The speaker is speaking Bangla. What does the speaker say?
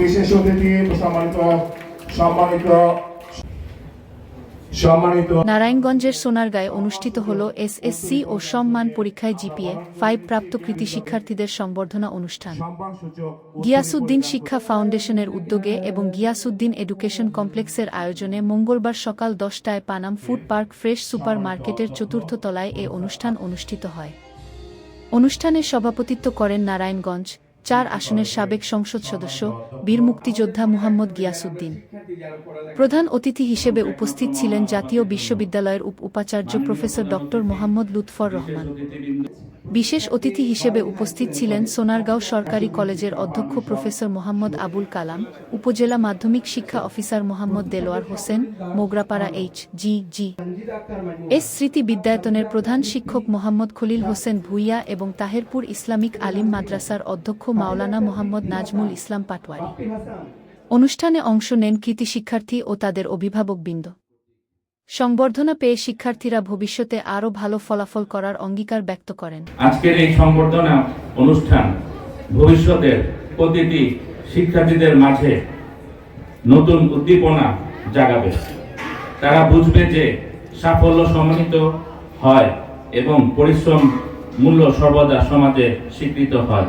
বিশেষ অতিথি সম্মানিত সম্মানিত সম্মানিত নারায়ণগঞ্জের সোনারগাঁয়ে অনুষ্ঠিত হল এসএসসি ও সম্মান পরীক্ষায় জিপিএ ফাইভ প্রাপ্ত কৃতি শিক্ষার্থীদের সংবর্ধনা অনুষ্ঠান। গিয়াসুদ্দিন শিক্ষা ফাউন্ডেশনের উদ্যোগে এবং গিয়াসুদ্দিন এডুকেশন কমপ্লেক্সের আয়োজনে মঙ্গলবার সকাল দশটায় Panam food park fresh super মার্কেটের চতুর্থ তলায় এ অনুষ্ঠান অনুষ্ঠিত হয়। অনুষ্ঠানে সভাপতিত্ব করেন নারায়ণগঞ্জ চার আসনের সাবেক সংসদ সদস্য, বীর মুক্তিযোদ্ধা মুহাম্মদ গিয়াসুদ্দিন প্রধান অতিথি হিসেবে উপস্থিত ছিলেন জাতীয় বিশ্ববিদ্যালয়ের উপ উপাচার্য প্রফেসর ডক্টর মোহাম্মদ লুৎফর রহমান। বিশেষ অতিথি হিসেবে উপস্থিত ছিলেন সোনারগাঁও সরকারি কলেজের অধ্যক্ষ প্রফেসর মোহাম্মদ আবুল কালাম, উপজেলা মাধ্যমিক শিক্ষা officer Mohammad Delwar Hossain, Mograpara H G G. S স্মৃতি বিদ্যায়তনের প্রধান শিক্ষক মোহাম্মদ খলিল হোসেন ভুইয়া এবং তাহেরপুর ইসলামিক আলিম মাদ্রাসার অধ্যক্ষ মাওলানা মোহাম্মদ নাজমুল ইসলাম পাটওয়ারি অনুষ্ঠানে অংশ নেন কৃতি শিক্ষার্থী ও তাদের অভিভাবকবৃন্দ। সংবর্ধনা পেয়ে শিক্ষার্থীরা ভবিষ্যতে আরও ভালো ফলাফল করার অঙ্গীকার ব্যক্ত করেন। আজকের এই সংবর্ধনা অনুষ্ঠান ভবিষ্যতের প্রতিটি শিক্ষার্থীদের মাঝে নতুন উদ্দীপনা জাগাবে। তারা বুঝবে যে সাফল্য সম্মানিত হয় এবং পরিশ্রম মূল্য সর্বদা সমাজে স্বীকৃত হয়।